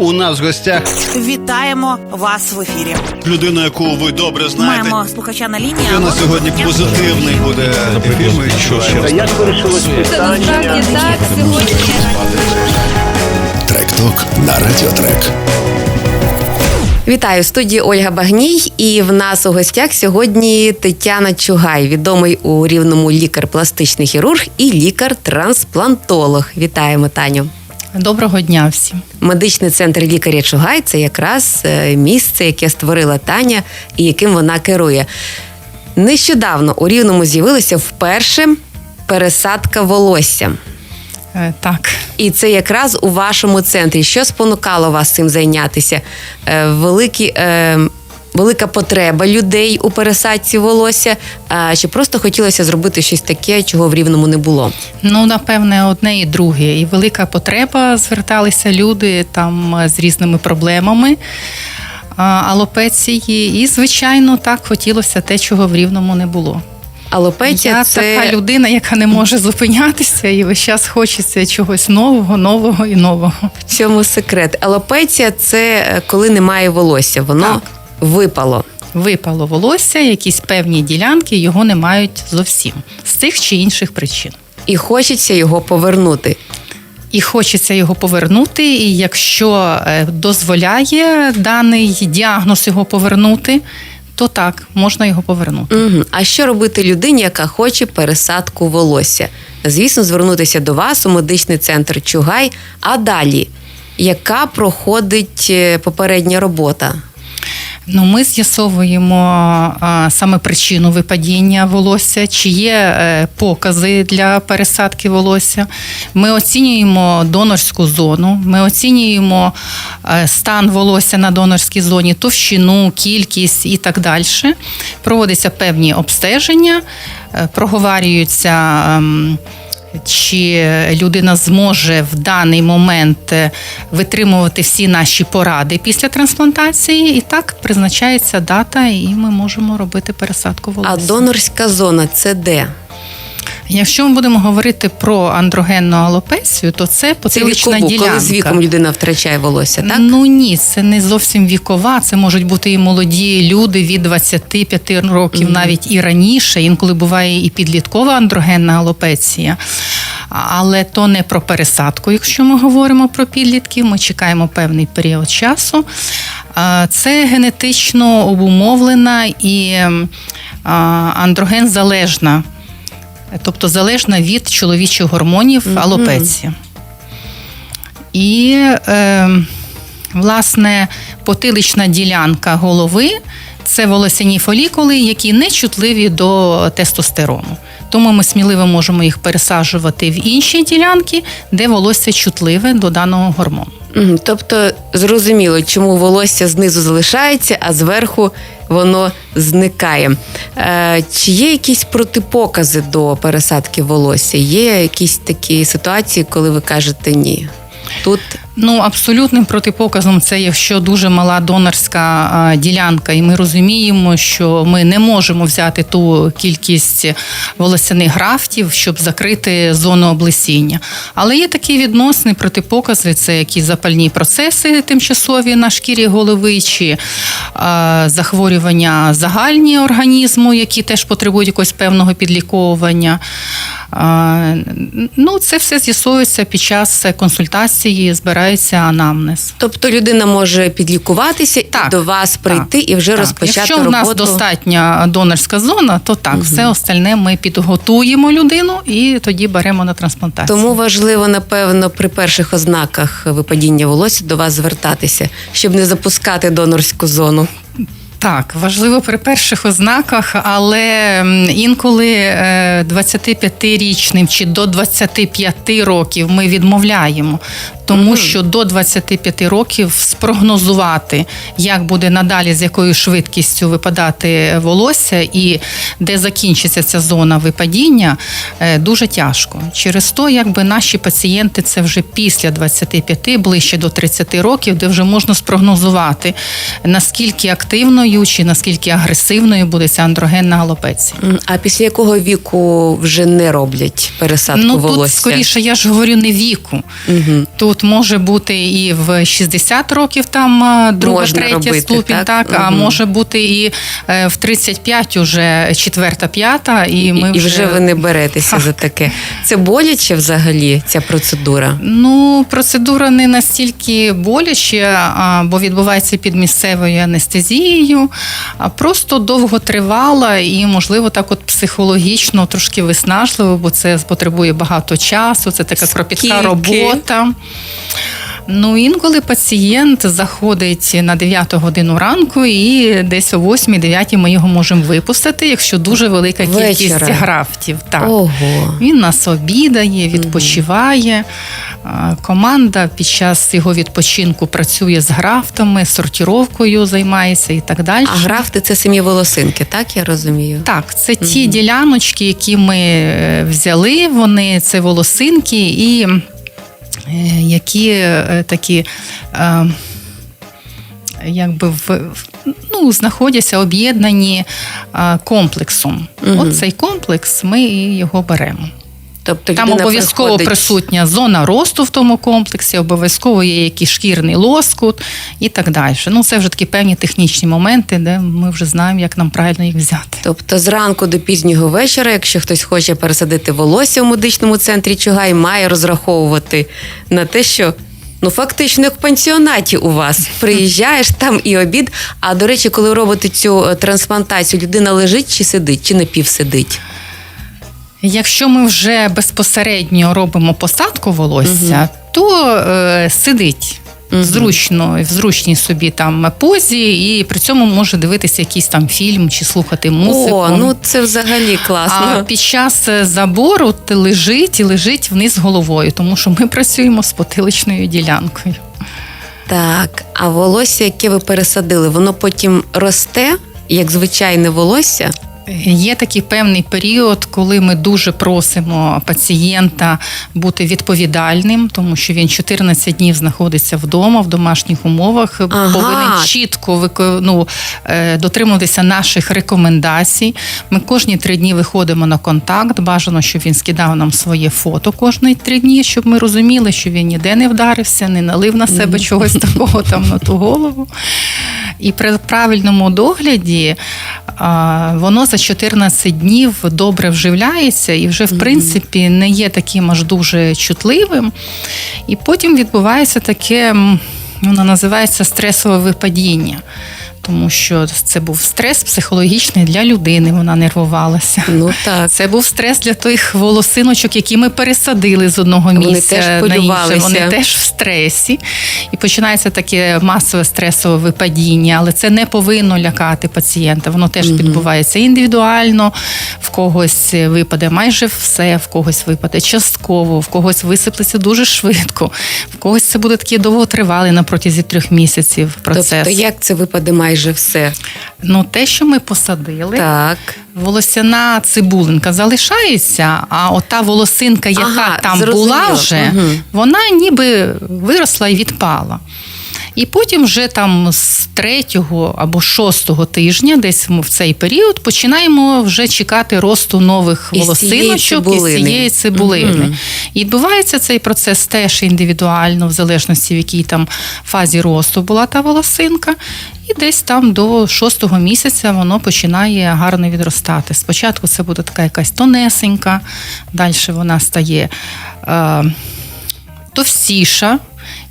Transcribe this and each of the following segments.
у нас в гостях Вітаємо вас в ефірі. людина, яку ви добре знаєте. Маємо слухача на лінії. І у нас сьогодні позитивний буде ефір. Ми відчуваємо. Як вирішилось питання? Так сьогодні. Трек-ток на Радіотрек. Вітаю в студії Ольга Багній. І в нас у гостях сьогодні Тетяна Чугай, відомий у рівному лікар-пластичний хірург і лікар-трансплантолог. Вітаємо Таню. Доброго дня всім. Медичний центр лікаря Чугай це якраз е, місце, яке створила Таня і яким вона керує. Нещодавно у Рівному з'явилася вперше пересадка волосся. Е, Так, І це якраз у вашому центрі. Що спонукало вас цим зайнятися? Е, великі, е, велика потреба людей у пересадці волосся, а чи просто хотілося зробити щось таке, чого в рівному не було? ну напевне, одне і друге. І велика потреба зверталися люди там е, з різними проблемами. Алопеції, і звичайно, так хотілося те, чого в рівному не було. Алопеція Я це така людина, яка не може зупинятися, і весь час хочеться чогось нового, нового і нового. в цьому секрет. Алопеція це е, коли немає волосся, воно Так. Випало. Випало волосся, якісь певні ділянки його не мають зовсім з тих чи інших причин. І хочеться його повернути. І хочеться його повернути. І якщо е, дозволяє даний діагноз його повернути, то так, можна його повернути. Угу. А що робити людині, яка хоче пересадку волосся? Звісно, звернутися до вас у медичний центр Чугай. А далі, яка проходить е, попередня робота? Ну, ми з'ясовуємо саме причину випадіння волосся, чи є е, покази для пересадки волосся. Ми оцінюємо донорську зону, ми оцінюємо е, стан волосся на донорській зоні, товщину, кількість і так далі. Проводяться певні обстеження, е, проговорюються. ем, чи людина зможе в даний момент е, витримувати всі наші поради після трансплантації, і так призначається дата, і ми можемо робити пересадку волосся. А донорська зона це де? Якщо ми будемо говорити про андрогенну алопецію, то це Це потилична вікову, ділянка. коли з віком людина втрачає волосся, так? Ну ні, це не зовсім вікова. Це можуть бути і молоді люди від 25 років, навіть і раніше. Інколи буває і підліткова андрогенна алопеція. Але то не про пересадку, якщо ми говоримо про підлітків, ми чекаємо певний період часу. Це генетично обумовлена і андроген залежна, тобто залежна від чоловічих гормонів алопеція. І е, власне потилична ділянка голови це волосяні фолікули, які не чутливі до тестостерону. Тому ми сміливо можемо їх пересаджувати в інші ділянки, де волосся чутливе до даного гормону. Тобто зрозуміло, чому волосся знизу залишається, а зверху воно зникає. Е, чи є якісь протипокази до пересадки волосся? Є якісь такі ситуації, коли ви кажете ні? Тут Ну, абсолютним протипоказом це якщо дуже мала донорська а, ділянка, і ми розуміємо, що ми не можемо взяти ту кількість волосяних графтів, щоб закрити зону облесіння. Але є такі відносні протипокази, це якісь запальні процеси тимчасові на шкірі голови, чи а, захворювання загальні організму, які теж потребують якогось певного підліковування. А, Ну, це все з'ясовується під час консультації, збирається анамнез. Тобто людина може підлікуватися і до вас прийти і вже Так, розпочати Якщо роботу. в нас достатня донорська зона, то так, все остальне ми підготуємо людину і тоді беремо на трансплантацію. Тому важливо, напевно, при перших ознаках випадіння волосся до вас звертатися, щоб не запускати донорську зону. Так, важливо при перших ознаках, але інколи е, 25-річним чи до 25 років ми відмовляємо, тому що до 25 років спрогнозувати, як буде надалі, з якою швидкістю випадати волосся і де закінчиться ця зона випадіння, е, дуже тяжко. Через то, якби наші пацієнти це вже після 25, ближче до 30 років, де вже можна спрогнозувати, наскільки активною чи наскільки агресивною буде ця андрогенна алопеція. А після якого віку вже не роблять пересадку Ну волосся? тут скоріше я ж говорю не віку. Угу. Тут графт може бути і в 60 років, там друга, Можна третя робити, ступінь, так? так, а може бути і е, в 35 уже четверта, п'ята, і ми і вже ви не беретеся за таке. Це боляче взагалі ця процедура? Ну, процедура не настільки боляче, бо відбувається під місцевою анестезією, а просто довго тривала і, можливо, так от психологічно трошки виснажливо, бо це потребує багато часу, це така кропітка робота. Ну, інколи пацієнт заходить на 9 годину ранку, і десь о 8-9 ми його можемо випустити, якщо дуже велика кількість графтів. Так. Ого. Він нас обідає, відпочиває. Команда під час його відпочинку працює з графтами, сортіровкою займається і так далі. А графти це самі волосинки, так я розумію? Так, це ті діляночки, які ми е, взяли. Вони це волосинки, і які е, такі. е, Якби в ну, знаходяться об'єднані комплексом. комплексом. От цей комплекс ми його беремо. Тобто Там обов'язково приходить- присутня зона росту в тому комплексі, обов'язково є якийсь шкірний лоскут і так далі. Ну, це вже такі певні технічні моменти, де ми вже знаємо, як нам правильно їх взяти. Тобто зранку до пізнього вечора, якщо хтось хоче пересадити волосся у медичному центрі Чугай, має розраховувати на те, що ну фактично як в пансіонаті у вас приїжджаєш там і обід. А до речі, коли робите цю е, трансплантацію, людина лежить чи сидить, чи напівсидить? Якщо ми вже безпосередньо робимо посадку волосся, то е, сидить. Зручно, в зручній собі там позі, і при цьому може дивитися якийсь там фільм чи слухати музику. О, ну це взагалі класно. А під час е, забору ти лежить і лежить вниз головою, тому що ми працюємо з потиличною ділянкою. Так, а волосся, яке ви пересадили, воно потім росте, як звичайне волосся. Є такий певний період, коли ми дуже просимо пацієнта бути відповідальним, тому що він 14 днів знаходиться вдома в домашніх умовах, Ага. повинен чітко ну, е, дотримуватися наших рекомендацій. Ми кожні три дні виходимо на контакт. Бажано, щоб він скидав нам своє фото кожні три дні, щоб ми розуміли, що він ніде не вдарився, не налив на себе чогось такого там на ту голову. І при правильному догляді воно за 14 днів добре вживляється і вже, в принципі, не є таким аж дуже чутливим. І потім відбувається таке, воно називається стресове випадіння. Тому що це був стрес психологічний для людини, вона нервувалася. Ну так. Це був стрес для тих волосиночок, які ми пересадили з одного Вони місця теж на інше. Вони теж в стресі. І починається таке масове стресове випадіння, але це не повинно лякати пацієнта. Воно теж відбувається індивідуально. В когось випаде майже все, в когось випаде частково, в когось висиплеться дуже швидко, в когось це буде такий довготривалий на протязі трьох місяців процес. Тобто, як це випаде майже все? Ну, те, що ми посадили, Так. волосяна цибулинка залишається, а ота волосинка, яка Ага, там зрозуміло. була вже, угу. вона ніби виросла і відпала. І потім вже там з третього або шостого тижня, десь в цей період, починаємо вже чекати росту нових Із волосиночок із цієї цибулини. Мгм. І відбувається цей процес теж індивідуально, в залежності в якій там фазі росту була та волосинка. І десь там до шостого місяця воно починає гарно відростати. Спочатку це буде така якась тонесенька, далі вона стає е, товстіша,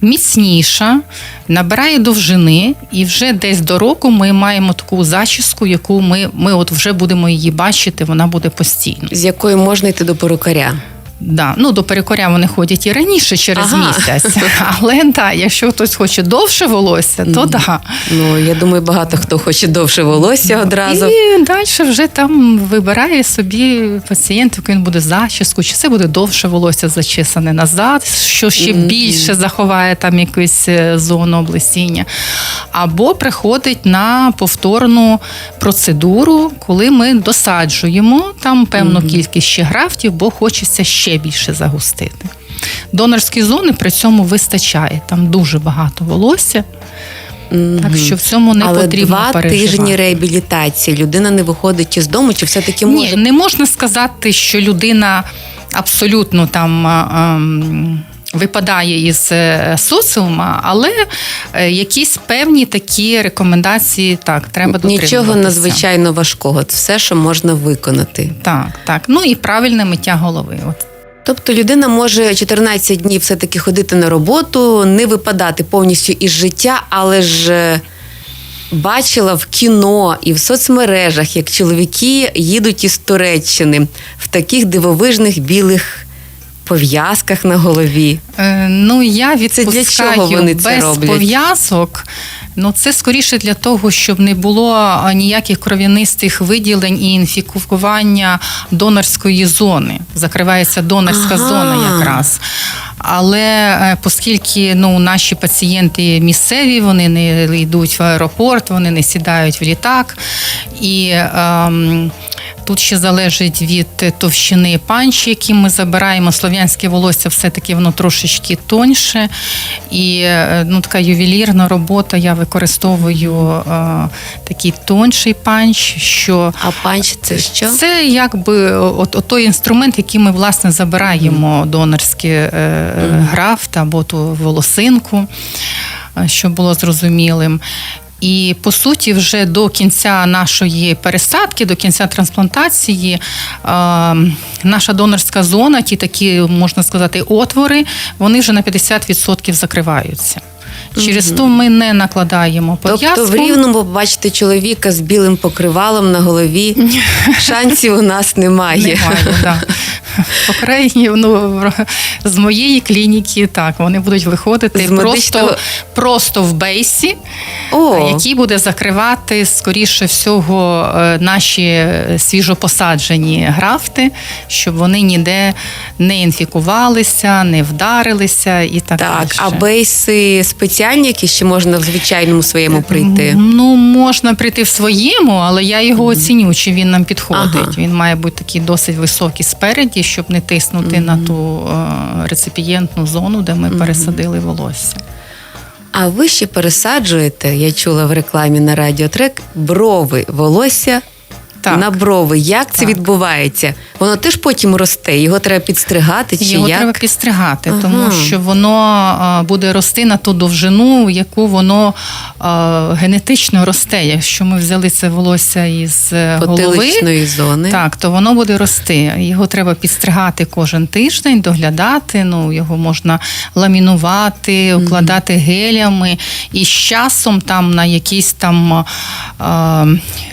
міцніша, набирає довжини, і вже десь до року ми маємо таку зачіску, яку ми, ми от вже будемо її бачити, вона буде постійно. З якою можна йти до перукаря? Да. Ну, до перекоря вони ходять і раніше через Ага. місяць. Але да, якщо хтось хоче довше волосся, то да. Ну, я думаю, багато хто хоче довше волосся одразу. І далі вже там вибирає собі пацієнт, який він буде зачіску, чи це буде довше волосся зачесане назад, що ще більше заховає там якусь е, зону облесіння. Або приходить на повторну процедуру, коли ми досаджуємо там певну кількість ще графтів, бо хочеться ще більше загустити. Донорської зони при цьому вистачає, там дуже багато волосся. Так що в цьому не Але потрібно два переживати. тижні реабілітації людина не виходить із дому, чи все-таки Ні, не можна сказати, що людина абсолютно там ам, випадає із е, соціума, але е, якісь певні такі рекомендації так треба Нічого надзвичайно важкого. Це все, що можна виконати. Так, так. Ну і правильне миття голови. От. Тобто людина може 14 днів все-таки ходити на роботу, не випадати повністю із життя, але ж е, бачила в кіно і в соцмережах, як чоловіки їдуть із Туреччини в таких дивовижних білих пов'язках на голові. Е, ну, я Це для відпускаю чого вони це без роблять? пов'язок. Ну, це скоріше для того, щоб не було ніяких кров'янистих виділень і інфікування донорської зони. Закривається донорська Ага. зона якраз. Але е, оскільки ну, наші пацієнти місцеві, вони не йдуть в аеропорт, вони не сідають в літак. І ем, тут ще залежить від товщини панчі, які ми забираємо. Слов'янське волосся все-таки воно трошечки тоньше. І е, ну, така ювелірна робота. Я використовую е, такий тонший панч, що А панч це що? це якби от, от той інструмент, який ми власне забираємо донорський е, графт або ту волосинку, е, щоб було зрозумілим. І по суті, вже до кінця нашої пересадки, до кінця трансплантації, е, наша донорська зона, ті такі, можна сказати, отвори, вони вже на 50% закриваються. Через то ми не накладаємо пов'язку. Тобто в рівному побачити чоловіка з білим покривалом на голові шансів у нас немає. Немає, да. По крайній, ну, з моєї клініки, так, вони будуть виходити З просто, медичного- просто в бейсі, О, який буде закривати, скоріше всього, е, наші е, свіжопосаджені графти, щоб вони ніде не інфікувалися, не вдарилися і так, так, а бейси спеціальні, які ще можна в звичайному своєму прийти. Ну, можна прийти в своєму, але я його оціню, чи він нам підходить. Ага. Він має бути такий досить високий спереді, щоб не тиснути на ту е, реципієнтну зону, де ми пересадили волосся. А ви ще пересаджуєте, я чула в рекламі на радіотрек, брови, волосся Так. на брови. Як це Так. відбувається? Воно теж потім росте, його треба підстригати чи Його як? треба підстригати, Ага. тому що воно буде рости на ту довжину, яку воно генетично росте. Якщо ми взяли це волосся із е, голови, зони. Так, то воно буде рости. Його треба підстригати кожен тиждень, доглядати. Ну його можна ламінувати, укладати гелями. І з часом, там на якийсь там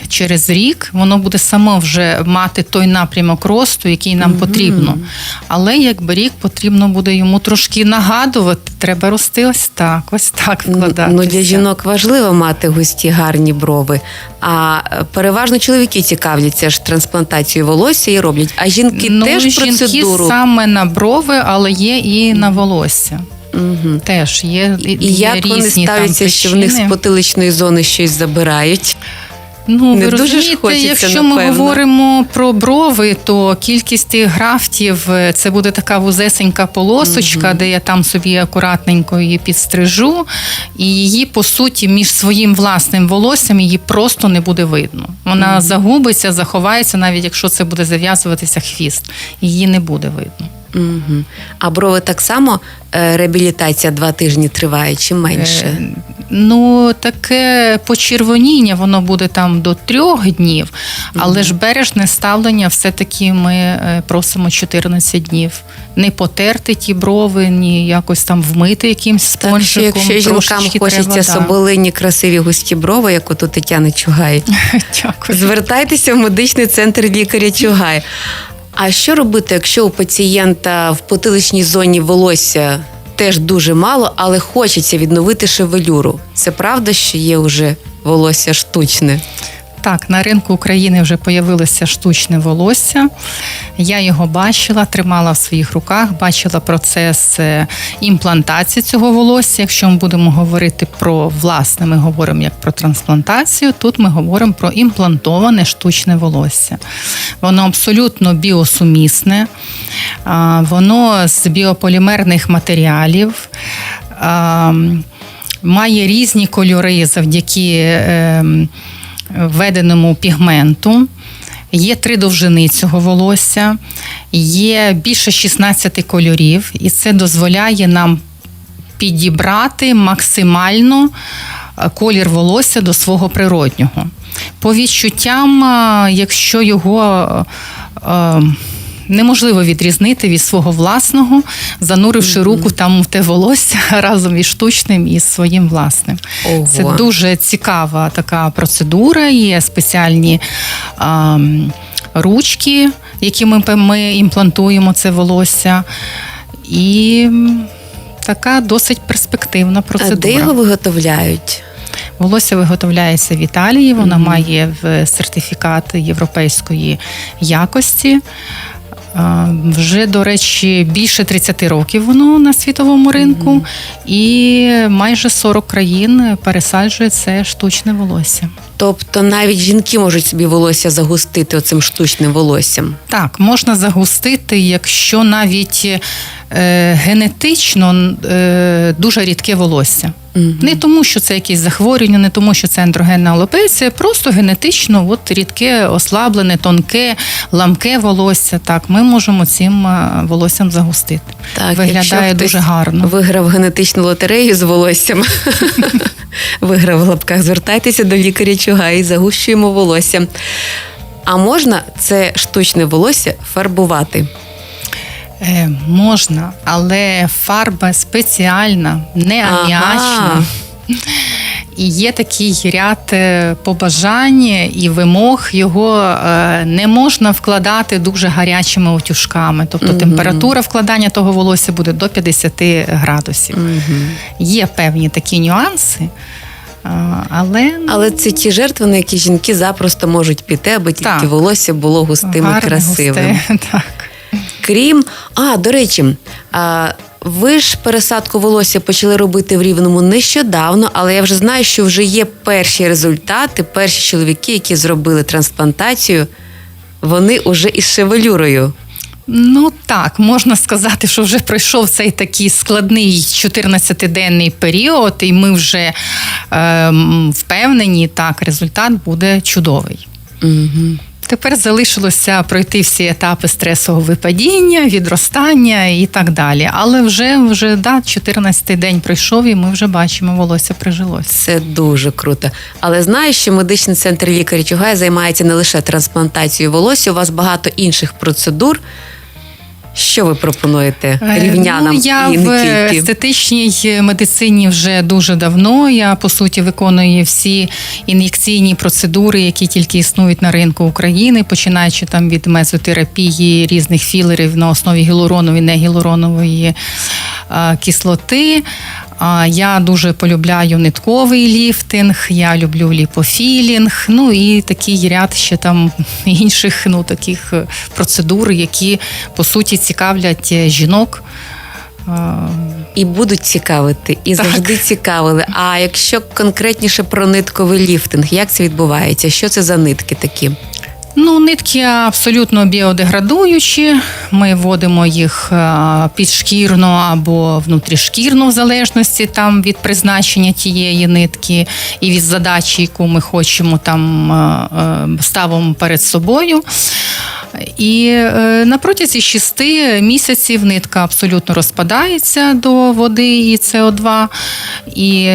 через рік, воно буде само вже мати той напрямок росту, який нам потрібно. Але якби рік потрібно буде йому трошки нагадувати, треба рости ось так, ось так вкладатися. Ну, для жінок важливо мати густі гарні брови. А переважно чоловіки цікавляться ж трансплантацією волосся і роблять. А жінки ну, теж жінки процедуру. саме на брови, але є і на волосся. Угу. Теж є, і І як вони різні там що в них з потиличної зони щось забирають? Ну, Не ви дуже ж розумієте, хочеться, якщо ми говоримо про брови, то кількість тих графтів е, це буде така вузесенька полосочка, де я там собі акуратненько її підстрижу, і її, по суті, між своїм власним волоссям її просто не буде видно. Вона загубиться, заховається, навіть якщо це буде зав'язуватися хвіст. Її не буде видно. Угу. А брови так само е, реабілітація два тижні триває чи менше? Е, Ну, таке почервоніння, воно буде там до трьох днів, але ж бережне ставлення все-таки ми е, просимо 14 днів. Не потерти ті брови, ні якось там вмити якимсь Так що якщо жінкам хочеться треба, соболині красиві густі брови, як от у Тетяни Чугай, Дякую. звертайтеся в медичний центр лікаря Чугай. А що робити, якщо у пацієнта в потиличній зоні волосся теж дуже мало, але хочеться відновити шевелюру? Це правда, що є вже волосся штучне? Так, на ринку України вже появилося штучне волосся. Я його бачила, тримала в своїх руках, бачила процес е, імплантації цього волосся. Якщо ми будемо говорити про власне, ми говоримо як про трансплантацію. Тут ми говоримо про імплантоване штучне волосся. Воно абсолютно біосумісне, воно з біополімерних матеріалів. Має різні кольори завдяки ем, введеному пігменту. Є три довжини цього волосся, є більше 16 кольорів, і це дозволяє нам підібрати максимально е, колір волосся до свого природнього. По відчуттям, е, якщо його е, неможливо відрізнити від свого власного, зануривши руку там в те волосся разом із штучним і своїм власним. Ого. Це дуже цікава така процедура. Є спеціальні а, ручки, якими ми імплантуємо це волосся. І така досить перспективна А процедура. де його виготовляють? Волосся виготовляється в Італії, вона має сертифікат європейської якості. Вже, до речі, більше 30 років воно на світовому ринку, і майже 40 країн пересаджує це штучне волосся. Тобто навіть жінки можуть собі волосся загустити оцим штучним волоссям. Так, можна загустити, якщо навіть е, генетично е, дуже рідке волосся. Не тому, що це якесь захворювання, не тому, що це андрогенна алопеція, просто генетично от, рідке, ослаблене, тонке, ламке волосся. Так, ми можемо цим е, волоссям загустити. якщо Виглядає дуже гарно. Виграв генетичну лотерею з волоссям. Виграв в лапках. Звертайтеся до лікаря чуга і загущуємо волосся. А можна це штучне волосся фарбувати? Е, можна, але фарба спеціальна, не Ага. аміачна. І є такий ряд е, побажань і вимог. Його е, не можна вкладати дуже гарячими утюжками. Тобто температура вкладання того волосся буде до 50 градусів. Є певні такі нюанси, е, але, Але це ті жертви, на які жінки запросто можуть піти, аби тільки волосся було густим і красивим. густе. Так. Крім, а до речі, а, ви ж пересадку волосся почали робити в рівному нещодавно, але я вже знаю, що вже є перші результати, перші чоловіки, які зробили трансплантацію, вони уже із шевелюрою. Ну так, можна сказати, що вже пройшов цей такий складний 14-денний період, і ми вже е, впевнені, так, результат буде чудовий. Угу. Тепер залишилося пройти всі етапи стресового випадіння, відростання і так далі. Але вже вже да, 14-й день пройшов, і ми вже бачимо, волосся прижилося. Це дуже круто. Але знаєш, що медичний центр лікарі Чугай займається не лише трансплантацією волосся, у вас багато інших процедур. Що ви пропонуєте Е, рівнянам Ну, я і в не тільки? естетичній медицині вже дуже давно. Я по суті виконую всі ін'єкційні процедури, які тільки існують на ринку України, починаючи там від мезотерапії, різних філерів на основі гілуронової, негіалуронової е, кислоти. Я дуже полюбляю нитковий ліфтинг, я люблю ліпофілінг, ну і такий ряд ще там інших ну, таких е, процедур, які по суті цікавлять е, жінок. І будуть цікавити, і Так. завжди цікавили. А якщо конкретніше про нитковий ліфтинг, як це відбувається? Що це за нитки такі? Ну, нитки абсолютно біодеградуючі. Ми вводимо їх е, підшкірно або внутрішкірно, в залежності там від призначення тієї нитки і від задачі, яку ми хочемо там е, е, ставимо перед собою. І на протязі шести місяців нитка абсолютно розпадається до води і СО2. І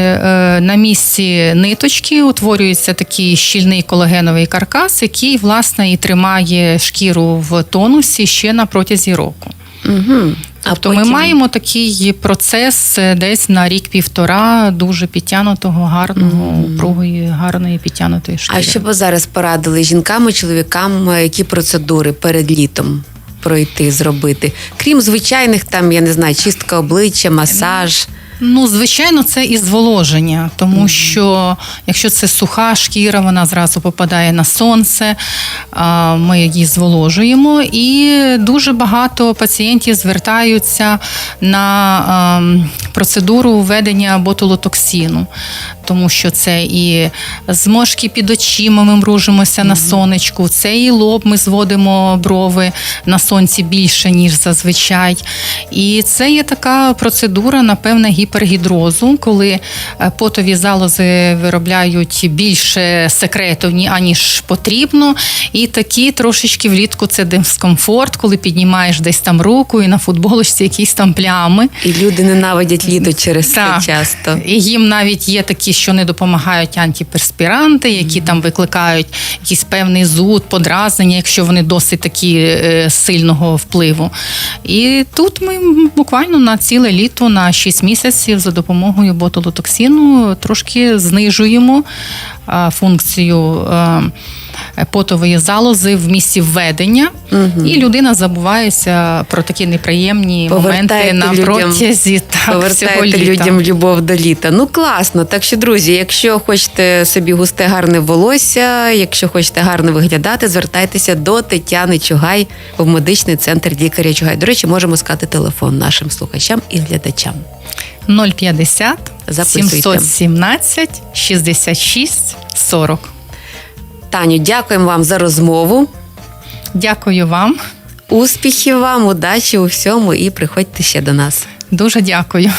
на місці ниточки утворюється такий щільний колагеновий каркас, який, власне, і тримає шкіру в тонусі ще на протязі року. Угу. Тобто ми маємо такий процес е, десь на рік-півтора дуже підтянутого, гарного, упругої, гарної підтянутої шкіри. А що б ви зараз порадили жінкам і чоловікам, е, які процедури перед літом пройти, зробити? Крім звичайних, там, я не знаю, чистка обличчя, масаж. Ну, звичайно, це і зволоження, тому що якщо це суха шкіра, вона зразу попадає на сонце, ми її зволожуємо. І дуже багато пацієнтів звертаються на процедуру введення ботулотоксину. тому що це і зморшки під очима, ми мружимося на сонечку, це і лоб, ми зводимо брови на сонці більше, ніж зазвичай. І це є така процедура, напевне, гіпергідрозу, коли е, потові залози виробляють більше секрету, аніж потрібно. І такі трошечки влітку це дискомфорт, коли піднімаєш десь там руку і на футболочці якісь там плями. І люди ненавидять літо через Так. це часто. І їм навіть є такі, що не допомагають антиперспіранти, які там викликають якийсь певний зуд, подразнення, якщо вони досить такі е, сильного впливу. І тут ми буквально на ціле літо, на 6 місяців за допомогою ботулотоксину трошки знижуємо функцію. Потової залози в місці введення, і людина забувається про такі неприємні моменти на протязі так, всього літа. людям любов до літа. Ну класно. Так що, друзі, якщо хочете собі густе гарне волосся, якщо хочете гарно виглядати, звертайтеся до Тетяни Чугай в медичний центр лікаря Чугай. До речі, можемо сказати телефон нашим слухачам і глядачам. 050 Записуйте. 717 66 40. Таню, дякуємо вам за розмову. Дякую вам. Успіхів вам, удачі у всьому і приходьте ще до нас. Дуже дякую.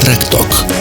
Трек-ток.